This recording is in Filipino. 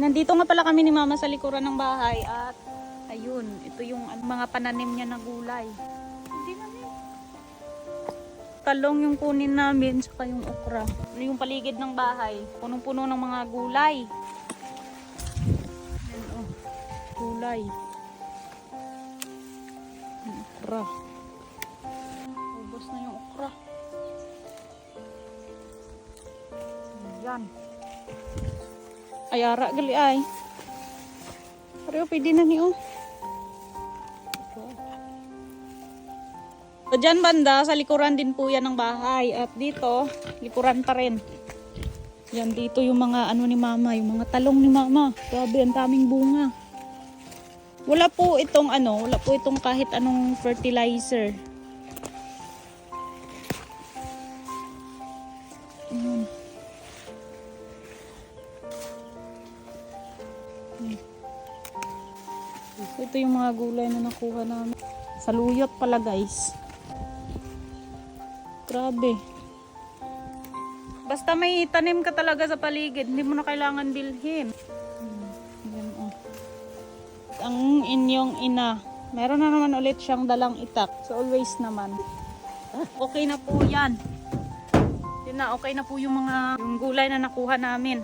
Nandito nga pala kami ni Mama sa likuran ng bahay at ayun, ito yung ano, mga pananim niya na gulay. Hindi na eh. Talong yung kunin namin, saka yung okra. Yung paligid ng bahay, punong-puno ng mga gulay. Ayan, oh, gulay. Yung okra. Ubos na yung okra. Ayan. Ay, ara, gali ay. Pero pwede na ni oh. So, dyan banda, sa likuran din po yan ng bahay. At dito, likuran pa rin. Yan, dito yung mga ano ni mama, yung mga talong ni mama. Grabe, ang daming bunga. Wala po itong ano, wala po itong kahit anong fertilizer. Ayan. Ito yung mga gulay na nakuha namin. Saluyot pala guys. Grabe. Basta may tanim ka talaga sa paligid, hindi mo na kailangan bilhin. Hmm, yan, oh. Ang inyong ina, meron na naman ulit siyang dalang itak. So always naman. Okay na po yan. Yun na, okay na po yung mga yung gulay na nakuha namin.